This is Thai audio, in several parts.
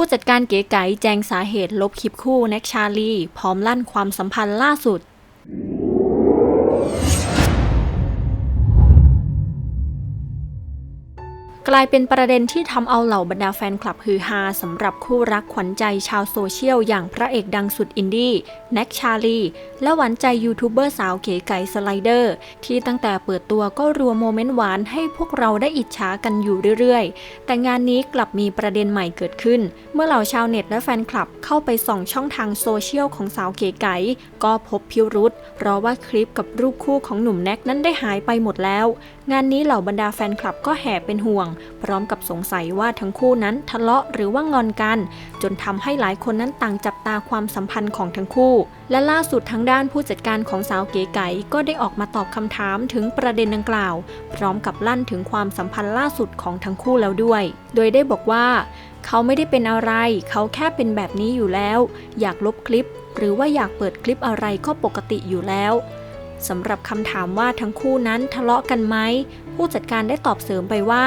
ผู้จัดการเก๋ไก๋แจงสาเหตุลบคลิปคู่แน็กชาลี พร้อมลั่นความสัมพันธ์ล่าสุด กลายเป็นประเด็นที่ทำเอาเหล่าบรรดาแฟนคลับฮือฮาสำหรับคู่รักขวัญใจชาวโซเชียลอย่างพระเอกดังสุดอินดี้แน็กชาลี และหวานใจยูทูบเบอร์สาวเก๋ไก่สไลเดอร์ ที่ตั้งแต่เปิดตัวก็รัวโมเมนต์หวานให้พวกเราได้อิจฉากันอยู่เรื่อยๆ แต่งานนี้กลับมีประเด็นใหม่เกิดขึ้น เมื่อเหล่าชาวเน็ตและแฟนคลับเข้าไปส่องช่องทางโซเชียลของสาวเก๋ไก่ก็พบพิรุษเพราะว่าคลิปกับรูปคู่ของหนุ่มแน็กนั้นได้หายไปหมดแล้ว งานนี้เหล่าบรรดาแฟนคลับก็แห่เป็นห่วง พร้อมกับสงสัยว่าทั้งคู่นั้นทะเลาะหรือว่างอนกัน จนทำให้หลายคนนั้นต่างจับตาความสัมพันธ์ของทั้งคู่ และล่าสุดทางด้านผู้จัดการของสาวเก๋ไก่ก็ได้ออกมาตอบคำถามถึงประเด็นดังกล่าว พร้อมกับลั่นถึงความสัมพันธ์ล่าสุดของทั้งคู่แล้วด้วย โดยได้บอกว่า เขาไม่ได้เป็นอะไร เขาแค่เป็นแบบนี้อยู่แล้ว อยากลบคลิป หรือว่าอยากเปิดคลิปอะไรก็ปกติอยู่แล้ว สำหรับคำถามว่าทั้งคู่นั้นทะเลาะกันไหม ผู้จัดการได้ตอบเสริมไปว่า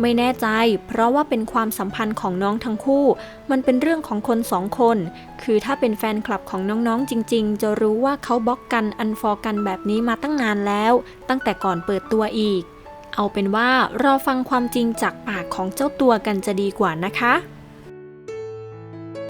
ไม่แน่ใจ เพราะว่าเป็นความสัมพันธ์ของน้องทั้งคู่ มันเป็นเรื่องของคนสองคน คือถ้าเป็นแฟนคลับของน้องๆจริง ๆ จะรู้ว่าเขาบล็อกกันอันฟอร์กันแบบนี้มาตั้งนานแล้ว ตั้งแต่ก่อนเปิดตัวอีก เอาเป็นว่ารอฟังความจริงจากปากของเจ้าตัวกันจะดีกว่านะคะ